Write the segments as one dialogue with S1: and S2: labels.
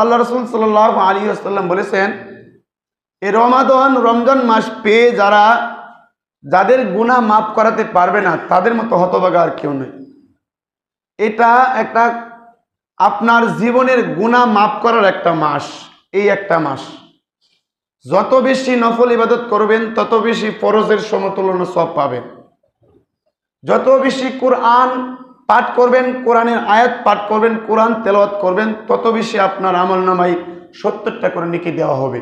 S1: আল্লাহ রসুল সাল্লাহ আলী আসাল্লাম বলেছেন এই রমাদন, রমজান মাস পেয়ে যারা যাদের গুণা মাফ করাতে পারবে না, তাদের মতো হতভাগা আর কেউ নেই এটা একটা আপনার জীবনের গুণা মাফ করার একটা মাস, এই একটা মাস। যত বেশি নফল ইবাদত করবেন, তত বেশি ফরজের সমতুলন সব পাবেন। যত বেশি কোরআন পাঠ করবেন, কোরআনের আয়াত পাঠ করবেন, কোরআন তেলাওয়াত করবেন, তত বেশি আপনার আমল নামাই সত্তরটা করে নিকে দেওয়া হবে।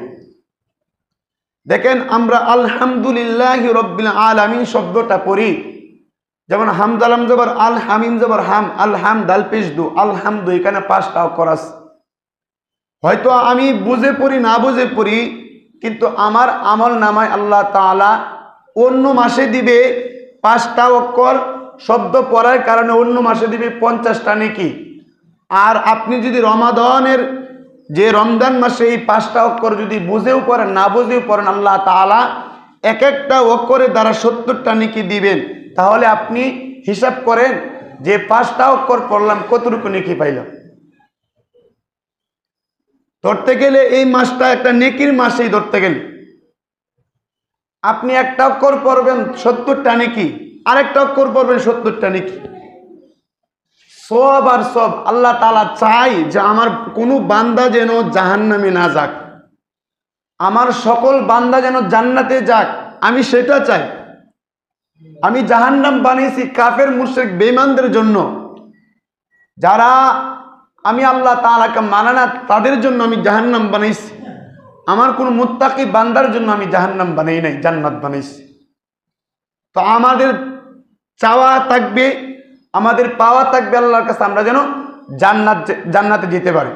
S1: দেখেন, আমরা আলহামদুলিল্লাহ রব্বিল আলামিন শব্দটা পড়ি। যেমন হামদালাম জবর আল হামিম জবর, হাম আল হাম দাল পেশ দু, আলহামদু, এখানে পাঁচটা করাস। হয়তো আমি বুঝে পড়ি, না বুঝে পড়ি, কিন্তু আমার আমল নামায় আল্লাহ তাআলা অন্য মাসে দিবে পাঁচটা অক্ষর শব্দ পড়ার কারণে অন্য মাসে দিবে পঞ্চাশটা নাকি। আর আপনি যদি রমাদনের যে রমজান মাসে এই পাঁচটা অক্ষর যদি বুঝেও পড়েন, না বুঝেও পড়েন, আল্লাহ তাআলা এক একটা অক্ষরের দ্বারা সত্তরটা নাকি দিবেন। তাহলে আপনি হিসাব করেন যে পাঁচটা অক্ষর পড়লাম, কতটুকু নেকি পাইলাম। ধরতে গেলে এই মাসটা একটা নেকির মাসেই ধরতে গেলে। আপনি একটা অক্ষর পড়বেন, সত্তরটা নেকি। আরেকটা অক্ষর পড়বেন সত্তরটা নেকি। সব আর সব আল্লাহ তালা চাই যে আমার কোনো বান্দা যেন জাহান্নামে না যাক। আমার সকল বান্দা যেন জান্নাতে যাক, আমি সেটা চাই। আমি জাহান্নাম বানিয়েছি কাফের মুর্শেক বেমানদের জন্য। যারা আমি আল্লাহ তালাকে মানে না, তাদের জন্য আমি জাহান্নাম বানাইছি। আমার কোনো মুত্তাকি বান্দার জন্য আমি জাহান্নাম বানাই নাই, জান্নাত বানাইছি। তো আমাদের চাওয়া থাকবে আমাদের পাওয়া থাকবে আল্লাহর কাছে আমরা যেন জান্নাত জান্নাতে যেতে পারি।